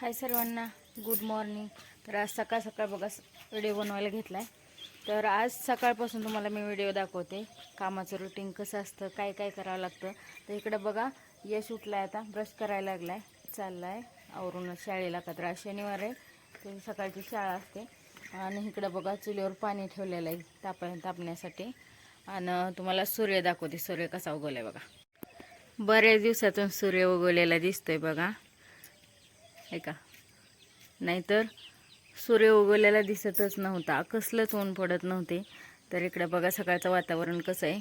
हाय सर्वांना good morning तर आज सकाळ सकाळ बघा व्हिडिओ बनवायला घेतला आहे तर आज सकाळपासून तुम्हाला मी व्हिडिओ दाखवते. कामाचं रुटीन कसं असतं काय काय करावं लागतं. तर इकडं बघा यश उठला आहे आता ब्रश करायला लागला आहे चालला आहे आवरून शाळेला का तर आज शनिवार आहे. तर सकाळची शाळा असते. आणि इकडं बघा चुलीवर पाणी ठेवलेलं आहे ताप तापण्यासाठी. आणि तुम्हाला सूर्य दाखवते. सूर्य कसा उगवला आहे बघा. बऱ्याच दिवसातून सूर्य उगवलेला दिसतोय बघा. आहे का? नाहीतर सूर्य उगवलेला दिसतच नव्हता. कसलंच ऊन पडत नव्हते. तर इकडे बघा सकाळचं वातावरण कसं आहे.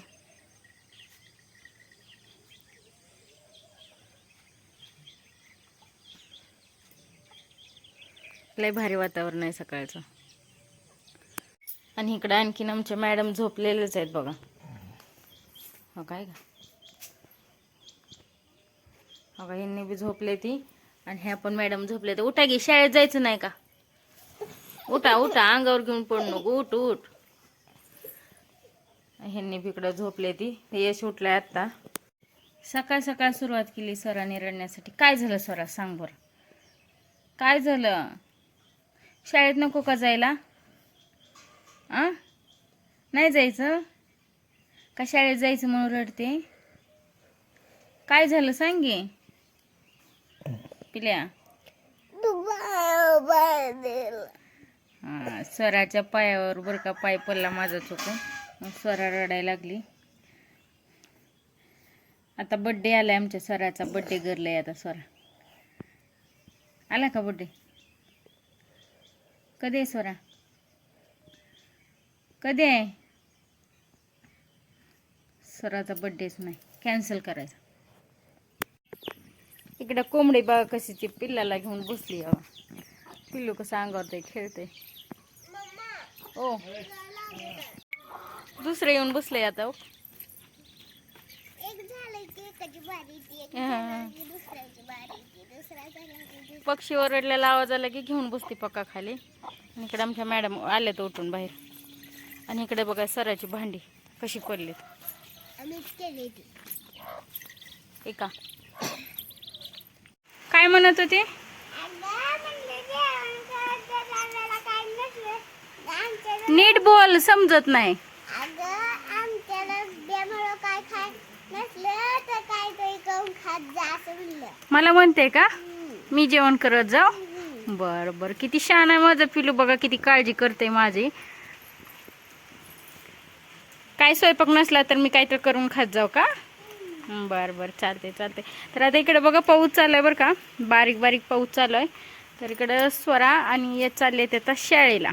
लय भारी वातावरण आहे सकाळचं. आणि इकडं आणखीन आमच्या मॅडम झोपलेलेच आहेत बघा. हो काय का हो का? यांनी बी झोपले ती. आणि ह्या पण मॅडम झोपले तर उठा गे शाळेत जायचं नाही का? उठा उठा अंगावर घेऊन पड नको. उठ उठ. ह्यांनी बिकडं झोपले ती. यश उठलाय आत्ता. सकाळ सकाळ सुरुवात केली सरांनी रडण्यासाठी. काय झालं सरा सांग बरं. काय झालं? शाळेत नको का जायला? आ? नाही जायचं? का शाळेत जायचं म्हणून रडते? काय झालं सांगे पिल्या? हा स्वराच्या पायावर बरं का पाय पडला माझा चुकून. मग स्वरा रडायला लागली. आता बड्डे आलाय आमच्या स्वराचा. बड्डे गरलाय आता स्वरा. आला का बड्डे कधी आहे स्वरा? कधी आहे? स्वराचा बड्डेच नाही. कॅन्सल करायचा. इकडं कोंबडी बघा कशी ती पिल्लाला घेऊन बसली पिल्लू कसं अंगावर ते खेळते. ओ दुसरं येऊन बसले आता हो. हा. पक्षी ओरडलेला आवाज आला की घेऊन बसते पक्का खाली. आणि इकडे आमच्या मॅडम आल्या तर उठून बाहेर. आणि इकडे बघा सराची भांडी कशी पडलीत. एका. काय म्हणत होते? नीट बोल समजत नाही. मला म्हणते का? मी जेवण करत जाऊ. बर बर. किती छान आहे माझं पिलू. बघा किती काळजी करते माझी. काय स्वयंपाक नसला तर मी काहीतरी करून खात जाऊ का? बर बर. चालते चालते तर आता इकडे बघा पाऊस चालू आहे बरं का. बारीक बारीक पाऊस चालू आहे तर इकडं स्वरा आणि येत चालले ते आता शाळेला.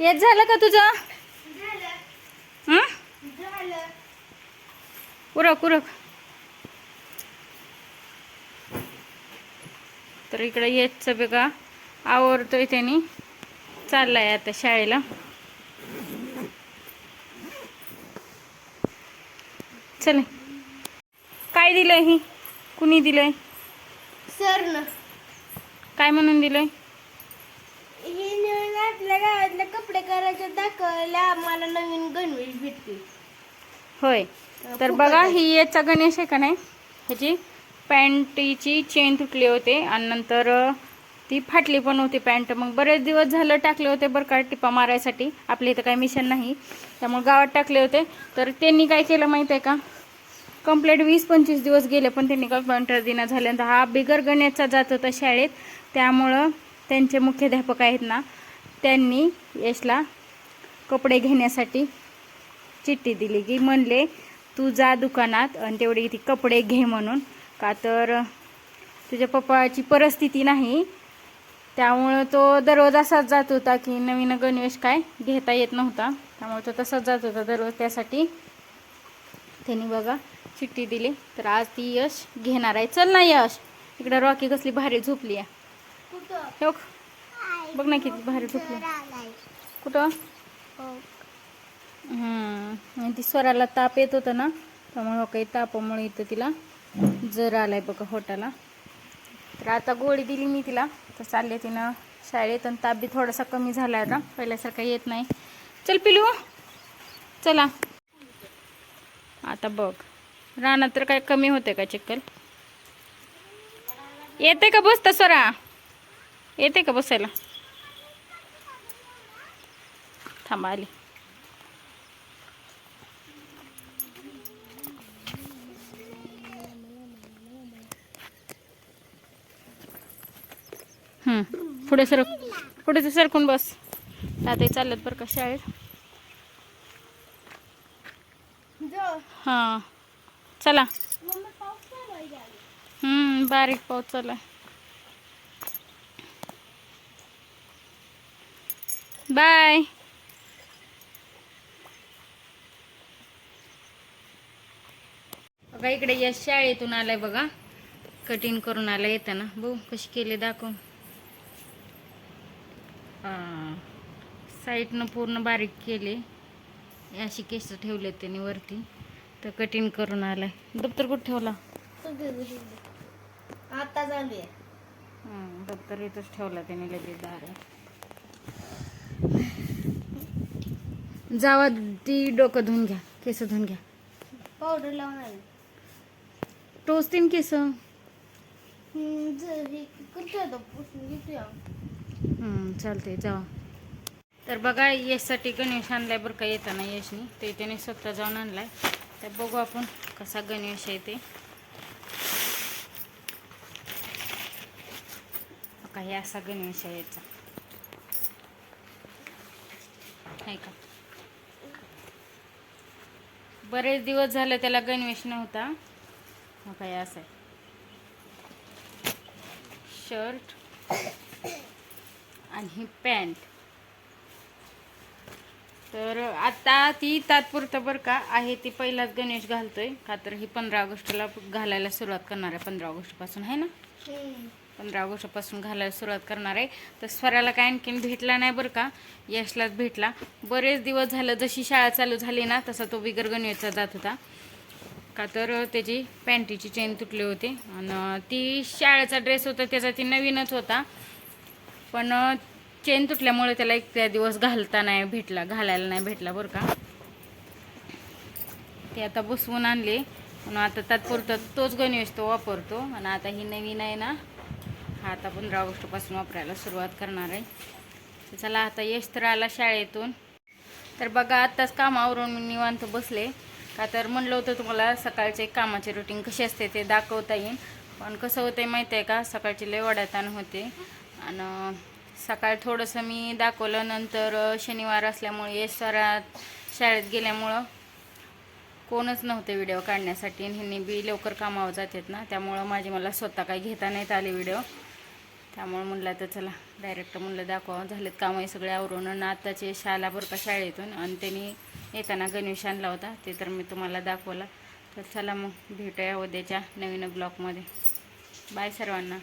येत झालं का तुझं? उरक उरक. तर इकडे येतचं बघा. आवरतोय त्यांनी. चाललाय आता शाळेला. चले. काय दिलंय ही? कुणी दिलंय? सर न काय म्हणून दिलंय? ही आपल्या गावातले कपडे करायचे दाखवायला आम्हाला नवीन गणवेश भेटते होय. तर बघा ही याचा गणेश आहे का नाही? ह्याची पॅन्टीची चेन तुटली होते. आणि नंतर ती फाटली पण होती पॅन्ट. मग बरेच दिवस झालं टाकले होते बरं का टिपा मारायसाठी. आपल्या इथं काही मिशन नाही. त्यामुळे गावात टाकले होते. तर त्यांनी काय केलं माहीत आहे का? कंप्लीट वीस पंचवीस दिवस गेले पण त्यांनी काय पॉइंटर दिना झाल्यानंतर हा बिगर गण्याचा जात होता शाळेत. त्यामुळं त्यांचे मुख्याध्यापक आहेत ना त्यांनी यशला कपडे घेण्यासाठी चिठ्ठी दिली. की म्हणले तू जा दुकानात आणि तेवढे ती कपडे घे म्हणून. का तर तुझ्या पप्पाची परिस्थिती नाही. त्यामुळं तो दररोज असाच जात होता की नवीन गणवेश काय घेता येत नव्हता. त्यामुळे तो तसाच जात होता दररोज. त्यासाठी त्यांनी बघा चिठ्ठी दिली. तर आज ती यश घेणार आहे. चल ना यश. इकडं रॉकी कसली भारी झोपली आहे. बघ, ना किती भारी झोपली कुठं? हो. हम्म. आणि ती स्वराला ताप येत होता ना त्यामुळे काही तापामुळे इथं तिला जर आलाय बघा होटाला तर आता गोळी दिली मी तिला. तर चालले तिनं शाळेत आणि ताप बी थोडासा कमी झाला आता. पहिल्यासारखा येत नाही. चल पिलू. चला. आता बघ. रानात तर काय कमी होते का चिक्कल येते का बसता सरा येते का बसायला? थांबा आली. पुढे सर पुढे ते सरकून बस. ताते चालत बरं का शाळेत. हां. चला. हम्म, बारीक पाऊस चालू आहे. बाय. बघा इकडे या शाळेतून आलाय बघा. कटिंग करून आला येताना. बघू कशी केली दाखव. साईडनं पूर्ण बारीक केले. अशी केस ठेवले त्यांनी वरती. तर कटिंग करून आलाय. दप्तर कुठं ठेवला? आता झाली हं, दप्तर इथंच ठेवला त्याने लगेच दार. जावा ती डोकं धुवून घ्या केस धुवून घ्या. पावडर लावून आली. टोचतीन केस. कुठे चालते जाऊ तर बघा यशसाठी गणेश आणलाय बरं का येताना यशनी. ते त्याने स्वतः जाऊन आणलाय. तर बघू आपण कसा गणेश आहे ते. काही असा गणेश आहे याचा. का? बरेच दिवस झाले त्याला गणवेश नव्हता. मग काय असं आहे. शर्ट. आणि ही पॅन्ट. तर आता ती तात्पुरतं बरं का आहे ती पहिलाच गणेश घालतोय. का तर ही पंधरा ऑगस्टला घालायला सुरुवात करणार आहे. पंधरा ऑगस्टपासून आहे ना? पंधरा ऑगस्टपासून घालायला सुरुवात करणार आहे. तर स्वराला काय आणखीन भेटला नाही बरं का? यशलाच भेटला. बरेच दिवस झालं जशी शाळा चालू झाली ना तसा तो बिगर गणवेशचा जात होता. का तर त्याची पॅन्टीची चेन तुटली होती. आणि ती शाळेचा ड्रेस होता त्याचा ती नवीनच होता. पण चेन तुटल्यामुळे त्याला एक त्या दिवस घालता नाही भेटला घालायला नाही भेटला बरं का. ते आता बसवून आणले. म्हणून आता तात्पुरतं तोच गणवेश तो वापरतो. आणि आता ही नवीन आहे ना हा आता पंधरा ऑगस्टपासून वापरायला सुरुवात करणार आहे. तर चला आता यश तर आला शाळेतून. तर बघा आत्ताच कामावरून मी निवांत बसले. का तर म्हणलं होतं तुम्हाला सकाळचे कामाचे रुटीन कशी असते ते दाखवता येईल. पण कसं होतं माहिती आहे का सकाळची लय वडाताण होते. आणि सकाळ थोडंसं मी दाखवलं नंतर शनिवार असल्यामुळे यश सरात शाळेत गेल्यामुळं कोणच नव्हते व्हिडिओ काढण्यासाठी आणि ह्यांनी बी लवकर कामावर जातात ना त्यामुळं माझे मला स्वतः काही घेता नाहीत आले व्हिडिओ त्यामुळं म्हणलं तर चला डायरेक्ट म्हणलं दाखवा झालेत कामं सगळे आवरून आणि आत्ताचे शाला बरं का शाळेतून आणि त्यांनी येताना गणेश आणला होता ते तर मी तुम्हाला दाखवला. तर चला मग भेटूया उद्याच्या नवीन ब्लॉगमध्ये बाय सर्वांना.